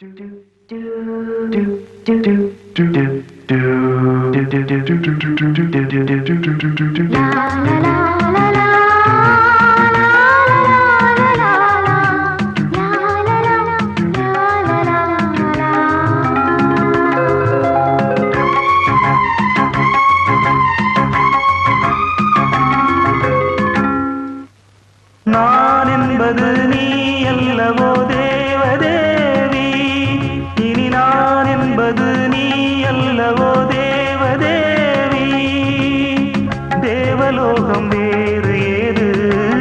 நான் என்பது நீ அல்லவோ தேவதேவி நீ அல்லவோ தேவதேவி. தேவலோகம் வேறு ஏது?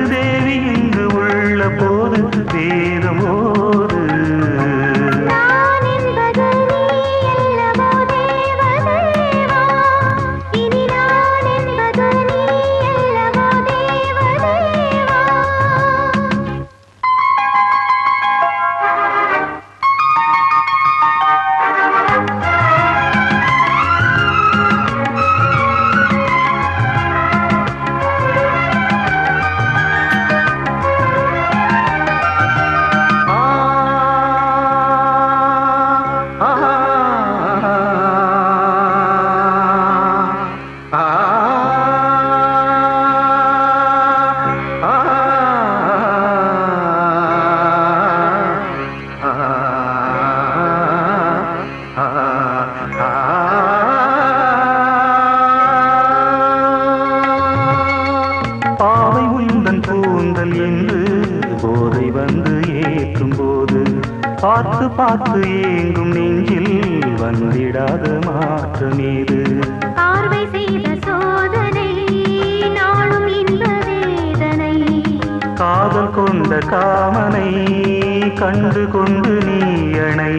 தேவி இங்கு உள்ள போது வேதமோது பார்த்து பார்த்து ஏங்கும் நெஞ்சில் வந்திடாத மாற்றமேது பார்வை செய்த சோதனை நாளும் இன்ப வேதனை. காதல் கொண்ட காமனை கண்டு கொண்டு நீ அணை.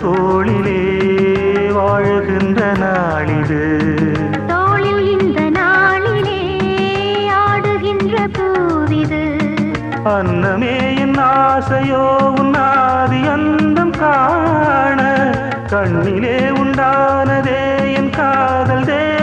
தோளிலே வாழுகின்ற நாளிது. தோளில் இந்த நாளிலே ஆடுகின்ற பூவிது. அன்னமே என் ஆசையோ உன்னாதி அந்தம் காண. கண்ணிலே உண்டானதே என் காதல் தேவி